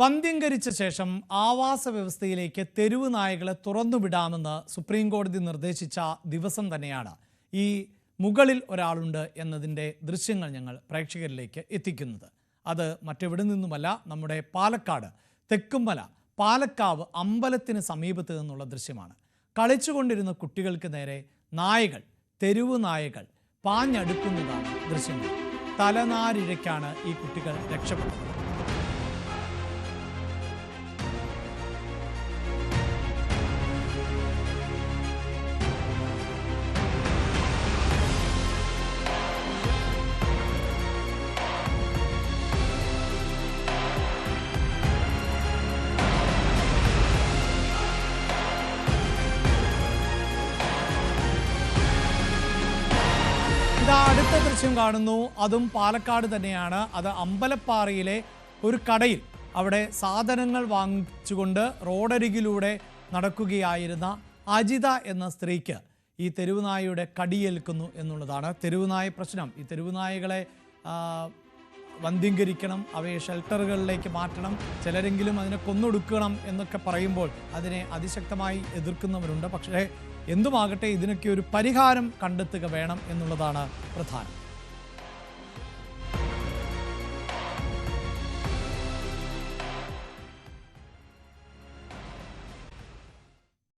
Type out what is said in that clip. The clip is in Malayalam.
വന്ധ്യംകരിച്ച ശേഷം ആവാസ വ്യവസ്ഥയിലേക്ക് തെരുവ് നായകളെ തുറന്നുവിടാമെന്ന് സുപ്രീം കോടതി നിർദ്ദേശിച്ച ദിവസം തന്നെയാണ്. ഈ മുകളിൽ ഒരാളുണ്ട് എന്നതിന്റെ ദൃശ്യങ്ങൾ ഞങ്ങൾ പ്രേക്ഷകരിലേക്ക് എത്തിക്കുന്നത്. അത് മറ്റെവിടെ നിന്നുമല്ല നമ്മുടെ പാലക്കാട് തെക്കുംമല പാലക്കാവ് അമ്പലത്തിന് സമീപത്ത് നിന്നുള്ള ദൃശ്യമാണ്. കളിച്ചുകൊണ്ടിരുന്ന കുട്ടികൾക്ക് നേരെ നായകൾ തെരുവ് നായകൾ പാഞ്ഞടുക്കുന്നതാണ് ദൃശ്യങ്ങൾ. തലനാരിഴയ്ക്കാണ് ഈ കുട്ടികൾ രക്ഷപ്പെട്ടത്. ഇതാ അടുത്ത ദൃശ്യം കാണുന്നു. അതും പാലക്കാട് തന്നെയാണ്. അത് അമ്പലപ്പാറയിലെ ഒരു കടയിൽ അവിടെ സാധനങ്ങൾ വാങ്ങിച്ചുകൊണ്ട് റോഡരികിലൂടെ നടക്കുകയായിരുന്ന അജിത എന്ന സ്ത്രീക്ക് ഈ തെരുവുനായയുടെ കടിയേൽക്കുന്നു എന്നുള്ളതാണ് തെരുവുനായ പ്രശ്നം. ഈ തെരുവുനായകളെ വന്ധീകരിക്കണം അവയെ ഷെൽട്ടറുകളിലേക്ക് മാറ്റണം ചിലരെങ്കിലും അതിനെ കൊന്നൊടുക്കണം എന്നൊക്കെ പറയുമ്പോൾ അതിനെ അതിശക്തമായി എതിർക്കുന്നവരുണ്ട്. പക്ഷേ എന്തുമാകട്ടെ ഇതിനൊക്കെ ഒരു പരിഹാരം കണ്ടെത്തുക വേണം എന്നുള്ളതാണ് പ്രധാനം.